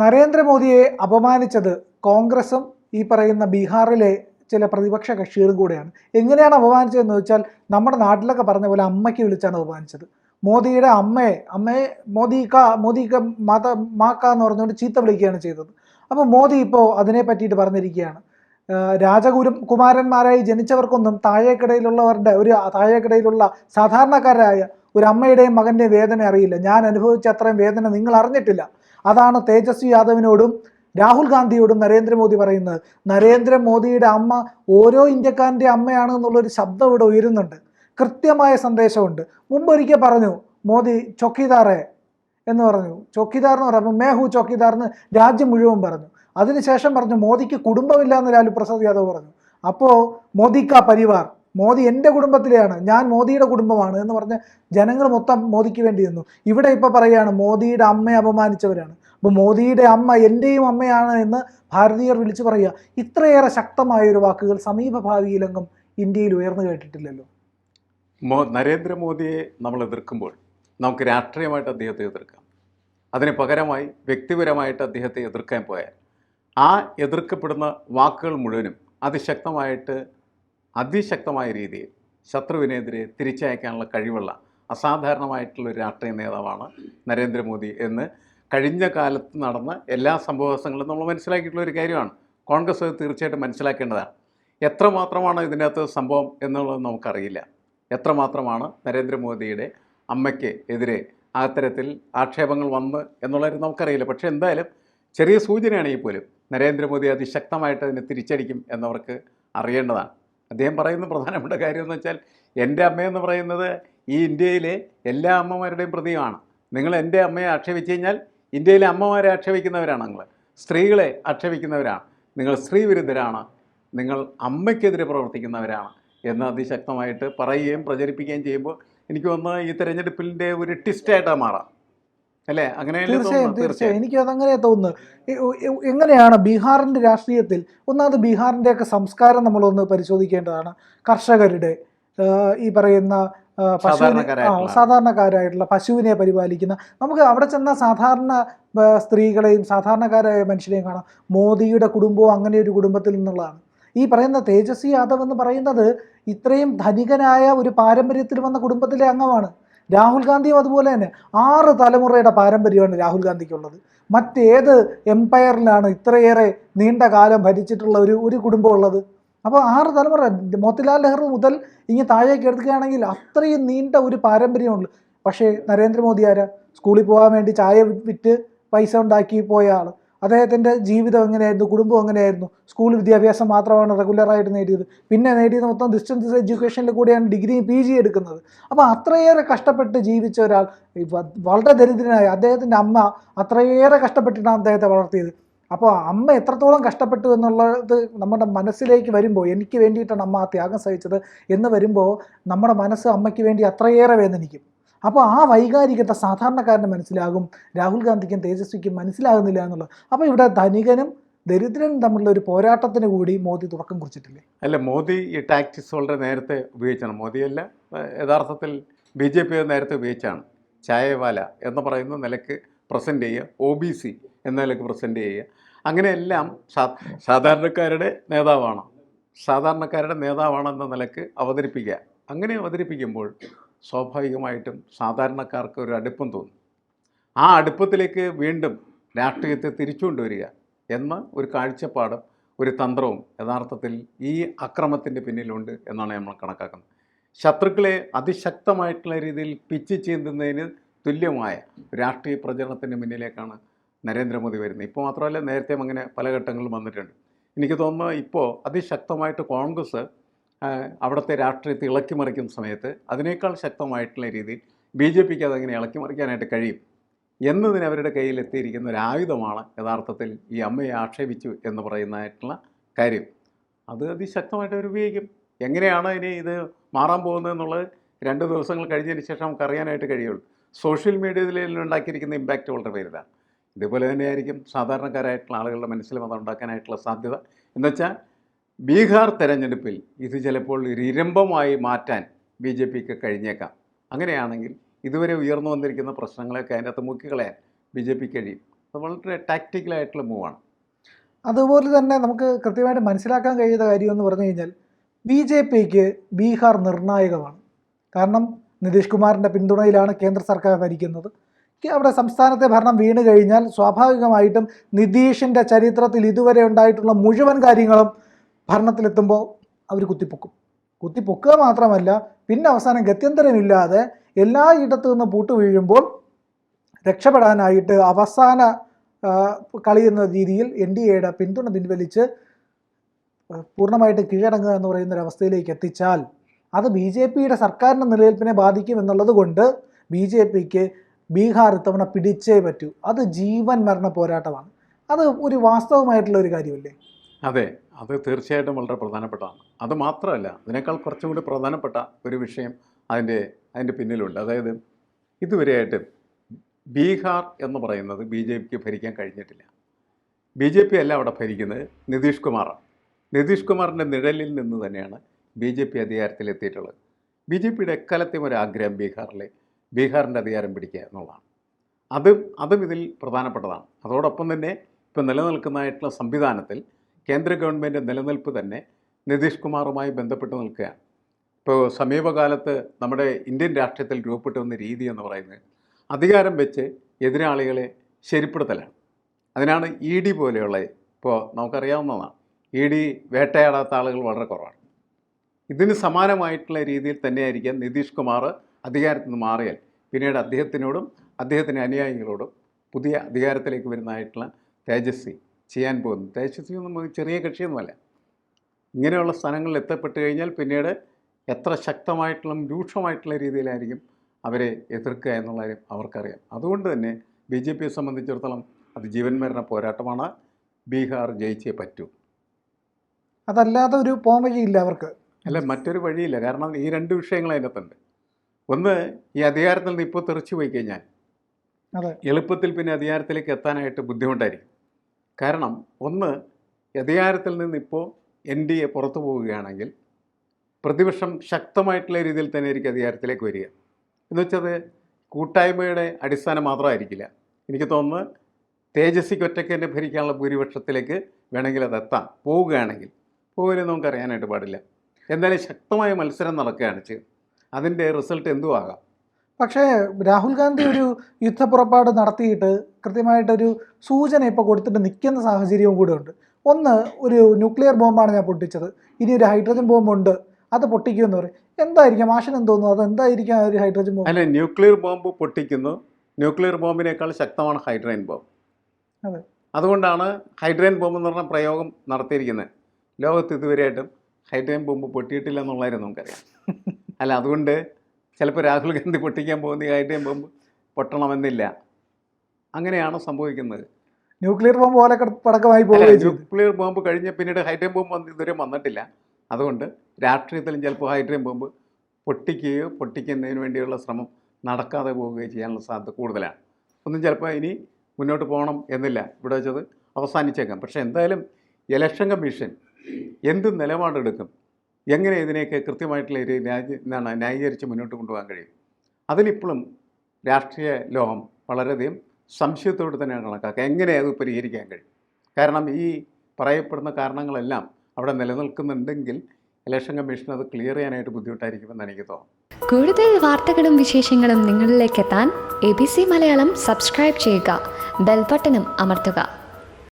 നരേന്ദ്രമോദിയെ അപമാനിച്ചത് കോൺഗ്രസും ഈ പറയുന്ന ബീഹാറിലെ ചില പ്രതിപക്ഷ കക്ഷികളും കൂടെയാണ്. എങ്ങനെയാണ് അപമാനിച്ചതെന്ന് വെച്ചാൽ നമ്മുടെ നാട്ടിലൊക്കെ പറഞ്ഞ പോലെ അമ്മയ്ക്ക് വിളിച്ചാണ് അപമാനിച്ചത്. മോദിയുടെ അമ്മയെ അമ്മയെ മോദി കാ മോദി മാത മാക്ക എന്ന് പറഞ്ഞുകൊണ്ട് ചീത്ത വിളിക്കുകയാണ് ചെയ്തത്. അപ്പോൾ മോദി ഇപ്പോൾ അതിനെ പറ്റിയിട്ട് പറഞ്ഞിരിക്കുകയാണ്. രാജകുരു കുമാരന്മാരായി ജനിച്ചവർക്കൊന്നും താഴേക്കിടയിലുള്ളവരുടെ ഒരു താഴേക്കിടയിലുള്ള സാധാരണക്കാരായ ഒരു അമ്മയുടെയും മകന്റെയും വേദന അറിയില്ല. ഞാൻ അനുഭവിച്ച അത്രയും വേദന നിങ്ങൾ അറിഞ്ഞിട്ടില്ല. അതാണ് തേജസ്വി യാദവിനോടും രാഹുൽ ഗാന്ധിയോടും നരേന്ദ്രമോദി പറയുന്നത്. നരേന്ദ്രമോദിയുടെ അമ്മ ഓരോ ഇന്ത്യക്കാരന്റെ അമ്മയാണ് എന്നുള്ളൊരു ശബ്ദം ഇവിടെ ഉയരുന്നുണ്ട്. കൃത്യമായ സന്ദേശമുണ്ട്. മുമ്പ് ഒരിക്കൽ പറഞ്ഞു മോദി ചൊക്കിദാറെ എന്ന് പറഞ്ഞു. ചൊക്കിദാർ എന്ന് പറയുമ്പോൾ മേഹു ചൊക്കിദാർ എന്ന് രാജ്യം മുഴുവൻ പറഞ്ഞു. അതിനുശേഷം പറഞ്ഞു മോദിക്ക് കുടുംബമില്ല എന്ന് ലാലു പ്രസാദ് യാദവ് പറഞ്ഞു. അപ്പോൾ മോദിക്ക പരിവാർ. മോദി എന്റെ കുടുംബത്തിലെയാണ് ഞാൻ മോദിയുടെ കുടുംബമാണ് എന്ന് പറഞ്ഞ് ജനങ്ങൾ മൊത്തം മോദിക്ക് വേണ്ടി നിന്നു ഇവിടെ ഇപ്പോൾ പറയുകയാണ് മോദിയുടെ അമ്മയെ അപമാനിച്ചവരാണ്. അപ്പോൾ മോദിയുടെ അമ്മ എന്റെയും അമ്മയാണ് എന്ന് ഭാരതീയർ വിളിച്ചു പറയുക. ഇത്രയേറെ ശക്തമായ ഒരു വാക്കുകൾ സമീപഭാവിയിലെങ്കും ഇന്ത്യയിൽ ഉയർന്നു കേട്ടിട്ടില്ലല്ലോ. നരേന്ദ്രമോദിയെ നമ്മൾ എതിർക്കുമ്പോൾ നമുക്ക് രാഷ്ട്രീയമായിട്ട് അദ്ദേഹത്തെ എതിർക്കാം. അതിന് പകരമായി വ്യക്തിപരമായിട്ട് അദ്ദേഹത്തെ എതിർക്കാൻ പോയാൽ ആ എതിർക്കപ്പെടുന്ന വാക്കുകൾ മുഴുവനും അതിശക്തമായിട്ട് അതിശക്തമായ രീതിയിൽ ശത്രുവിനെതിരെ തിരിച്ചയക്കാനുള്ള കഴിവുള്ള അസാധാരണമായിട്ടുള്ള ഒരു രാഷ്ട്രീയ നേതാവാണ് നരേന്ദ്രമോദി എന്ന് കഴിഞ്ഞ കാലത്ത് നടന്ന എല്ലാ സംഭവങ്ങളും നമ്മൾ മനസ്സിലാക്കിയിട്ടുള്ള ഒരു കാര്യമാണ്. കോൺഗ്രസ് അത് തീർച്ചയായിട്ടും മനസ്സിലാക്കേണ്ടതാണ്. എത്രമാത്രമാണ് ഇതിനകത്ത് സംഭവം എന്നുള്ളത് നമുക്കറിയില്ല. എത്രമാത്രമാണ് നരേന്ദ്രമോദിയുടെ അമ്മയ്ക്ക് എതിരെ അത്തരത്തിൽ ആക്ഷേപങ്ങൾ വന്ന് എന്നുള്ളത് നമുക്കറിയില്ല. പക്ഷേ എന്തായാലും ചെറിയ സൂചനയാണെങ്കിൽ പോലും നരേന്ദ്രമോദി അതിശക്തമായിട്ട് അതിനെ തിരിച്ചടിക്കും എന്നവർക്ക് അറിയേണ്ടതാണ്. അദ്ദേഹം പറയുന്ന പ്രധാനപ്പെട്ട കാര്യം എന്ന് വെച്ചാൽ എന്റെ അമ്മയെന്ന് പറയുന്നത് ഈ ഇന്ത്യയിലെ എല്ലാ അമ്മമാരുടെയും പ്രതീകമാണ് നിങ്ങൾ എന്റെ അമ്മയെ ആക്ഷേപിച്ചു കഴിഞ്ഞാൽ ഇന്ത്യയിലെ അമ്മമാരെ ആക്ഷേപിക്കുന്നവരാണ് നിങ്ങൾ. സ്ത്രീകളെ ആക്ഷേപിക്കുന്നവരാണ്. നിങ്ങൾ സ്ത്രീ വിരുദ്ധരാണ് നിങ്ങൾ അമ്മയ്ക്കെതിരെ പ്രവർത്തിക്കുന്നവരാണ് എന്ന് അതിശക്തമായിട്ട് പറയുകയും പ്രചരിപ്പിക്കുകയും ചെയ്യുമ്പോൾ എനിക്ക് വന്ന് ഈ തെരഞ്ഞെടുപ്പിന്റെ ഒരു ടിസ്റ്റായിട്ടാണ് മാറാം. അല്ലേ? തീർച്ചയായും തീർച്ചയായും. എനിക്ക് അതങ്ങനെ തോന്നുന്നു എങ്ങനെയാണ് ബീഹാറിന്റെ രാഷ്ട്രീയത്തിൽ ഒന്നാമത് ബീഹാറിന്റെയൊക്കെ സംസ്കാരം നമ്മളൊന്ന് പരിശോധിക്കേണ്ടതാണ്. കർഷകരുടെ ഈ പറയുന്ന പശുവിനെ സാധാരണക്കാരായിട്ടുള്ള പശുവിനെ പരിപാലിക്കുന്ന നമുക്ക് അവിടെ ചെന്ന സാധാരണ സ്ത്രീകളെയും സാധാരണക്കാരായ മനുഷ്യരെയും കാണാം. മോദിയുടെ കുടുംബവും അങ്ങനെ ഒരു കുടുംബത്തിൽ നിന്നുള്ളതാണ്. ഈ പറയുന്ന തേജസ്വി യാദവ് എന്ന് പറയുന്നത് ഇത്രയും ധനികനായ ഒരു പാരമ്പര്യത്തിൽ വന്ന കുടുംബത്തിലെ അംഗമാണ്. രാഹുൽ ഗാന്ധിയും അതുപോലെ തന്നെ. ആറ് തലമുറയുടെ പാരമ്പര്യമാണ് രാഹുൽ ഗാന്ധിക്കുള്ളത്. മറ്റേത് എംപയറിലാണ് ഇത്രയേറെ നീണ്ട കാലം ഭരിച്ചിട്ടുള്ള ഒരു ഒരു കുടുംബം ഉള്ളത്. അപ്പോൾ ആറ് തലമുറ മോത്തിലാൽ നെഹ്റു മുതൽ ഇനി താഴേക്ക് എടുക്കുകയാണെങ്കിൽ അത്രയും നീണ്ട ഒരു പാരമ്പര്യമുണ്ട്. പക്ഷേ നരേന്ദ്രമോദി ആരാ? സ്കൂളിൽ പോകാൻ വേണ്ടി ചായ വിറ്റ് പൈസ ഉണ്ടാക്കി പോയ ആൾ അദ്ദേഹത്തിന്റെ ജീവിതം എങ്ങനെയായിരുന്നു? കുടുംബം എങ്ങനെയായിരുന്നു? സ്കൂൾ വിദ്യാഭ്യാസം മാത്രമാണ് റെഗുലറായിട്ട് നേടിയത്. പിന്നെ നേടിയത് മൊത്തം ഡിസ്റ്റൻസ് എഡ്യൂക്കേഷനിൽ കൂടിയാണ് ഡിഗ്രിയും പി ജി എടുക്കുന്നത്. അപ്പോൾ അത്രയേറെ കഷ്ടപ്പെട്ട് ജീവിച്ച ഒരാൾ വളരെ ദരിദ്രനായ അദ്ദേഹത്തിന്റെ അമ്മ അത്രയേറെ കഷ്ടപ്പെട്ടിട്ടാണ് അദ്ദേഹത്തെ വളർത്തിയത്. അപ്പോൾ അമ്മ എത്രത്തോളം കഷ്ടപ്പെട്ടു എന്നുള്ളത് നമ്മുടെ മനസ്സിലേക്ക് വരുമ്പോൾ എനിക്ക് വേണ്ടിയിട്ടാണ് അമ്മ ആ ത്യാഗം സഹിച്ചത് എന്ന് വരുമ്പോൾ നമ്മുടെ മനസ്സ് അമ്മയ്ക്ക് വേണ്ടി അത്രയേറെ വേദനിക്കും. അപ്പോൾ ആ വൈകാരികത സാധാരണക്കാരന് മനസ്സിലാകും രാഹുൽ ഗാന്ധിക്കും തേജസ്വിക്കും മനസ്സിലാകുന്നില്ല എന്നുള്ളത്. അപ്പോൾ ഇവിടെ ധനികനും ദരിദ്രനും തമ്മിലുള്ള ഒരു പോരാട്ടത്തിന് കൂടി മോദി തുടക്കം കുറിച്ചിട്ടില്ലേ? അല്ല മോദി ഈ ടാക്ടിക്സ് വളരെ നേരത്തെ ഉപയോഗിച്ചാണ്. മോദിയല്ല യഥാർത്ഥത്തിൽ ബി ജെ പി നേരത്തെ ഉപയോഗിച്ചാണ്. ചായവാല എന്ന് പറയുന്ന നിലയ്ക്ക് പ്രസന്റ് ചെയ്യുക ഒ ബി സി എന്ന നിലയ്ക്ക് പ്രസന്റ് ചെയ്യുക. അങ്ങനെയെല്ലാം സാധാരണക്കാരുടെ നേതാവാണ്. സാധാരണക്കാരുടെ നേതാവാണെന്ന നിലയ്ക്ക് അവതരിപ്പിക്കുക. അങ്ങനെ അവതരിപ്പിക്കുമ്പോൾ സ്വാഭാവികമായിട്ടും സാധാരണക്കാർക്ക് ഒരു അടുപ്പം തോന്നും. ആ അടുപ്പത്തിലേക്ക് വീണ്ടും രാഷ്ട്രീയത്തെ തിരിച്ചുകൊണ്ടുവരിക എന്ന ഒരു കാഴ്ചപ്പാടും ഒരു തന്ത്രവും യഥാർത്ഥത്തിൽ ഈ അക്രമത്തിന്റെ പിന്നിലുണ്ട് എന്നാണ് നമ്മൾ കണക്കാക്കുന്നത്. ശത്രുക്കളെ അതിശക്തമായിട്ടുള്ള രീതിയിൽ പിച്ച് ചീന്തുന്നതിന് തുല്യമായ രാഷ്ട്രീയ പ്രചരണത്തിന്റെ മുന്നിലേക്കാണ് നരേന്ദ്രമോദി വരുന്നത്. ഇപ്പോൾ മാത്രമല്ല നേരത്തെയും അങ്ങനെ പല ഘട്ടങ്ങളും വന്നിട്ടുണ്ട്. എനിക്ക് തോന്നുന്നു ഇപ്പോൾ അതിശക്തമായിട്ട് കോൺഗ്രസ് അവിടുത്തെ രാഷ്ട്രീയത്തെ ഇളക്കിമറിക്കുന്ന സമയത്ത് അതിനേക്കാൾ ശക്തമായിട്ടുള്ള രീതിയിൽ ബി ജെ പിക്ക് അതങ്ങനെ ഇളക്കിമറിക്കാനായിട്ട് കഴിയും. എന്നതിന് അവരുടെ കയ്യിൽ എത്തിയിരിക്കുന്ന ഒരു ആയുധമാണ് യഥാർത്ഥത്തിൽ ഈ അമ്മയെ ആക്ഷേപിച്ചു എന്ന് പറയുന്നതായിട്ടുള്ള കാര്യം. അത് അതിശക്തമായിട്ട് അവർ ഉപയോഗിക്കും. എങ്ങനെയാണ് ഇനി ഇത് മാറാൻ പോകുന്നത് എന്നുള്ളത് രണ്ട് ദിവസങ്ങൾ കഴിഞ്ഞതിന് ശേഷം നമുക്ക് അറിയാനായിട്ട് കഴിയുള്ളൂ. സോഷ്യൽ മീഡിയയിൽ ഉണ്ടാക്കിയിരിക്കുന്ന ഇമ്പാക്റ്റ് വളരെ വലുതാണ്. ഇതുപോലെ തന്നെയായിരിക്കും സാധാരണക്കാരായിട്ടുള്ള ആളുകളുടെ മനസ്സിലും അത് ഉണ്ടാക്കാനായിട്ടുള്ള സാധ്യത. എന്നുവെച്ചാൽ ബീഹാർ തെരഞ്ഞെടുപ്പിൽ ഇത് ചിലപ്പോൾ ഒരു ഇരമ്പമായി മാറ്റാൻ ബി ജെ പിക്ക് കഴിഞ്ഞേക്കാം. അങ്ങനെയാണെങ്കിൽ ഇതുവരെ ഉയർന്നു വന്നിരിക്കുന്ന പ്രശ്നങ്ങളെയൊക്കെ അതിനകത്ത് മുക്കിക്കളയാൻ ബി ജെ പിക്ക് കഴിയും. അത് വളരെ ടാക്റ്റിക്കലായിട്ടുള്ള മൂവാണ് അതുപോലെ തന്നെ നമുക്ക് കൃത്യമായിട്ട് മനസ്സിലാക്കാൻ കഴിയുന്ന കാര്യം എന്ന് പറഞ്ഞു കഴിഞ്ഞാൽ ബി ജെ പിക്ക് ബീഹാർ നിർണായകമാണ്. കാരണം നിതീഷ് കുമാറിന്റെ പിന്തുണയിലാണ് കേന്ദ്ര സർക്കാർ ഭരിക്കുന്നത്. അവിടെ സംസ്ഥാനത്തെ ഭരണം വീണ് കഴിഞ്ഞാൽ സ്വാഭാവികമായിട്ടും നിതീഷിന്റെ ചരിത്രത്തിൽ ഇതുവരെ ഉണ്ടായിട്ടുള്ള മുഴുവൻ കാര്യങ്ങളും ഭരണത്തിലെത്തുമ്പോൾ അവർ കുത്തിപ്പൊക്കും. കുത്തിപ്പൊക്കുക മാത്രമല്ല പിന്നെ അവസാനം ഗത്യന്തരമില്ലാതെ എല്ലായിടത്തു നിന്ന് പൂട്ട് വീഴുമ്പോൾ രക്ഷപ്പെടാനായിട്ട് അവസാന കളി എന്ന രീതിയിൽ എൻ ഡി എയുടെ പിന്തുണ പിൻവലിച്ച് പൂർണമായിട്ട് കീഴടങ്ങുക എന്ന് പറയുന്ന ഒരു അവസ്ഥയിലേക്ക് എത്തിച്ചാൽ അത് ബി ജെ പിയുടെ സർക്കാരിന്റെ നിലനിൽപ്പിനെ ബാധിക്കും എന്നുള്ളത് കൊണ്ട് ബി ജെ പിക്ക് ബീഹാർ ഇത്തവണ പിടിച്ചേ പറ്റൂ. അത് ജീവൻ മരണ പോരാട്ടമാണ്. അത് ഒരു വാസ്തവമായിട്ടുള്ള ഒരു കാര്യമല്ലേ? അതെ അത് തീർച്ചയായിട്ടും വളരെ പ്രധാനപ്പെട്ടതാണ്. അത് മാത്രമല്ല അതിനേക്കാൾ കുറച്ചും കൂടി പ്രധാനപ്പെട്ട ഒരു വിഷയം അതിന്റെ അതിന്റെ പിന്നിലുണ്ട്. അതായത് ഇതുവരെയായിട്ട് ബീഹാർ എന്ന് പറയുന്നത് ബി ജെ പിക്ക് ഭരിക്കാൻ കഴിഞ്ഞിട്ടില്ല. ബി ജെ പി അല്ല അവിടെ ഭരിക്കുന്നത് നിതീഷ് കുമാറാണ്. നിതീഷ് കുമാറിന്റെ നിഴലിൽ നിന്ന് തന്നെയാണ് ബി ജെ പി അധികാരത്തിലെത്തിയിട്ടുള്ളത് ബി ജെ പിയുടെ എക്കാലത്തെയും ഒരു ആഗ്രഹം ബീഹാറിലെ ബീഹാറിന്റെ അധികാരം പിടിക്കുക എന്നുള്ളതാണ്. അതും അതും ഇതിൽ പ്രധാനപ്പെട്ടതാണ്. അതോടൊപ്പം തന്നെ ഇപ്പോൾ നിലനിൽക്കുന്നതായിട്ടുള്ള സംവിധാനത്തിൽ കേന്ദ്ര ഗവൺമെന്റ് നിലനിൽപ്പ് തന്നെ നിതീഷ് കുമാറുമായി ബന്ധപ്പെട്ട് നിൽക്കുകയാണ്. ഇപ്പോൾ സമീപകാലത്ത് നമ്മുടെ ഇന്ത്യൻ രാഷ്ട്രീയത്തിൽ രൂപപ്പെട്ടു വന്ന രീതി എന്ന് പറയുന്നത് അധികാരം വെച്ച് എതിരാളികളെ ശരിപ്പെടുത്തലാണ്. അതിനാണ് ഇ ഡി പോലെയുള്ള ഇപ്പോൾ നമുക്കറിയാവുന്നതാണ്. ഇ ഡി വേട്ടയാടാത്ത ആളുകൾ വളരെ കുറവാണ്. ഇതിന് സമാനമായിട്ടുള്ള രീതിയിൽ തന്നെയായിരിക്കാം നിതീഷ് കുമാർ അധികാരത്തിൽ നിന്ന് മാറിയാൽ. പിന്നീട് അദ്ദേഹത്തിനോടും അദ്ദേഹത്തിന്റെ അനുയായികളോടും പുതിയ അധികാരത്തിലേക്ക് വരുന്നതായിട്ടുള്ള തേജസ്വി. ചെയ്യാൻ പോകുന്നത് തേജസ്വി ഒന്നും ചെറിയ കക്ഷിയൊന്നുമല്ല. ഇങ്ങനെയുള്ള സ്ഥലങ്ങളിൽ എത്തപ്പെട്ട് കഴിഞ്ഞാൽ പിന്നീട് എത്ര ശക്തമായിട്ടുള്ള രൂക്ഷമായിട്ടുള്ള രീതിയിലായിരിക്കും അവരെ എതിർക്കുക എന്നുള്ള കാര്യം അവർക്കറിയാം. അതുകൊണ്ട് തന്നെ ബി ജെ പിയെ സംബന്ധിച്ചിടത്തോളം അത് ജീവൻ മരണ പോരാട്ടമാണ്. ബീഹാർ ജയിച്ചേ പറ്റൂ. അതല്ലാതെ ഒരു പോം വഴിയില്ല അവർക്ക്. അല്ല മറ്റൊരു വഴിയില്ല. കാരണം ഈ രണ്ട് വിഷയങ്ങൾ അതിനകത്തുണ്ട്. ഒന്ന് ഈ അധികാരത്തിൽ നിന്ന് ഇപ്പോൾ തെറിച്ചു പോയി കഴിഞ്ഞാൽ അതെ. എളുപ്പത്തിൽ പിന്നെ അധികാരത്തിലേക്ക് എത്താനായിട്ട് ബുദ്ധിമുട്ടായിരിക്കും. കാരണം ഒന്ന് അധികാരത്തിൽ നിന്നിപ്പോൾ എൻ ഡി എ പുറത്തു പോവുകയാണെങ്കിൽ പ്രതിപക്ഷം ശക്തമായിട്ടുള്ള രീതിയിൽ തന്നെ ആയിരിക്കും അധികാരത്തിലേക്ക് വരിക. എന്ന് വെച്ചത് കൂട്ടായ്മയുടെ അടിസ്ഥാനം മാത്രമായിരിക്കില്ല. എനിക്ക് തോന്നുന്നു തേജസ്വിക്ക് ഒറ്റയ്ക്ക് തന്നെ ഭരിക്കാനുള്ള ഭൂരിപക്ഷത്തിലേക്ക് വേണമെങ്കിൽ അത് എത്താം. പോവുകയാണെങ്കിൽ പോകലെന്ന് നമുക്ക് അറിയാനായിട്ട് പാടില്ല. എന്തായാലും ശക്തമായ മത്സരം നടക്കുകയാണ് ചെയ്യുന്നത് അതിന്റെ റിസൾട്ട് എന്തും ആകാം പക്ഷേ രാഹുൽ ഗാന്ധി ഒരു യുദ്ധപ്പുറപ്പാട് നടത്തിയിട്ട് കൃത്യമായിട്ടൊരു സൂചന ഇപ്പോൾ കൊടുത്തിട്ട് നിൽക്കുന്ന സാഹചര്യവും കൂടെ ഉണ്ട് ഒന്ന് ഒരു ന്യൂക്ലിയർ ബോംബാണ് ഞാൻ പൊട്ടിച്ചത്. ഇനി ഒരു ഹൈഡ്രജൻ ബോംബുണ്ട്. അത് പൊട്ടിക്കുമെന്ന് പറയും. എന്തായിരിക്കും? മാഷിന് എന്തോന്നു അത് എന്തായിരിക്കും ഒരു ഹൈഡ്രജൻ ബോംബ്? അല്ല ന്യൂക്ലിയർ ബോംബ് പൊട്ടിക്കുന്നു. ന്യൂക്ലിയർ ബോംബിനേക്കാൾ ശക്തമാണ് ഹൈഡ്രജൻ ബോംബ്. അതെ. അതുകൊണ്ടാണ് ഹൈഡ്രജൻ ബോംബ് എന്ന് പറഞ്ഞ പ്രയോഗം നടത്തിയിരിക്കുന്നത്. ലോകത്ത് ഇതുവരെയായിട്ടും ഹൈഡ്രജൻ ബോംബ് പൊട്ടിയിട്ടില്ല എന്നുള്ളതായിരുന്നു നമുക്കറിയാം. അല്ല അതുകൊണ്ട് ചിലപ്പോൾ രാഹുൽ ഗാന്ധി പൊട്ടിക്കാൻ പോകുന്ന ഈ ബോംബ് പൊട്ടണമെന്നില്ല. അങ്ങനെയാണ് സംഭവിക്കുന്നത്? ന്യൂക്ലിയർ ബോംബ് പോലെ പടക്കമായി അല്ല, ന്യൂക്ലിയർ ബോംബ് കഴിഞ്ഞ് പിന്നീട് ഹൈഡ്രജൻ ബോംബ് വന്ന് ഇതുവരെ വന്നിട്ടില്ല. അതുകൊണ്ട് രാഷ്ട്രീയത്തിലും ചിലപ്പോൾ ഹൈഡ്രജൻ ബോംബ് പൊട്ടിക്കുകയോ പൊട്ടിക്കുന്നതിന് വേണ്ടിയുള്ള ശ്രമം നടക്കാതെ പോവുകയോ ചെയ്യാനുള്ള സാധ്യത കൂടുതലാണ്. ഒന്നും ചിലപ്പോൾ ഇനി മുന്നോട്ട് പോകണം എന്നില്ല. ഇവിടെ വെച്ചത് അവസാനിച്ചേക്കാം. പക്ഷേ എന്തായാലും ഇലക്ഷൻ കമ്മീഷൻ എന്ത് നിലപാടെടുക്കും? എങ്ങനെ ഇതിനെയൊക്കെ കൃത്യമായിട്ടുള്ള ഒരു രാജ്യ എന്താണ് ന്യായീകരിച്ച് മുന്നോട്ട് കൊണ്ടുപോകാൻ കഴിയും? അതിലിപ്പോഴും രാഷ്ട്രീയ ലോകം വളരെയധികം സംശയത്തോട് തന്നെയാണ് കണക്കാക്കുക. എങ്ങനെ അത് പരിഹരിക്കാൻ കഴിയും? കാരണം ഈ പറയപ്പെടുന്ന കാരണങ്ങളെല്ലാം അവിടെ നിലനിൽക്കുന്നുണ്ടെങ്കിൽ ഇലക്ഷൻ കമ്മീഷൻ അത് ക്ലിയർ ചെയ്യാനായിട്ട് ബുദ്ധിമുട്ടായിരിക്കുമെന്ന് എനിക്ക് തോന്നുന്നു കൂടുതൽ വാർത്തകളും വിശേഷങ്ങളും നിങ്ങളിലേക്ക് എത്താൻ A B C Malayalam subscribe ചെയ്യുക. ബെൽബട്ടനും അമർത്തുക.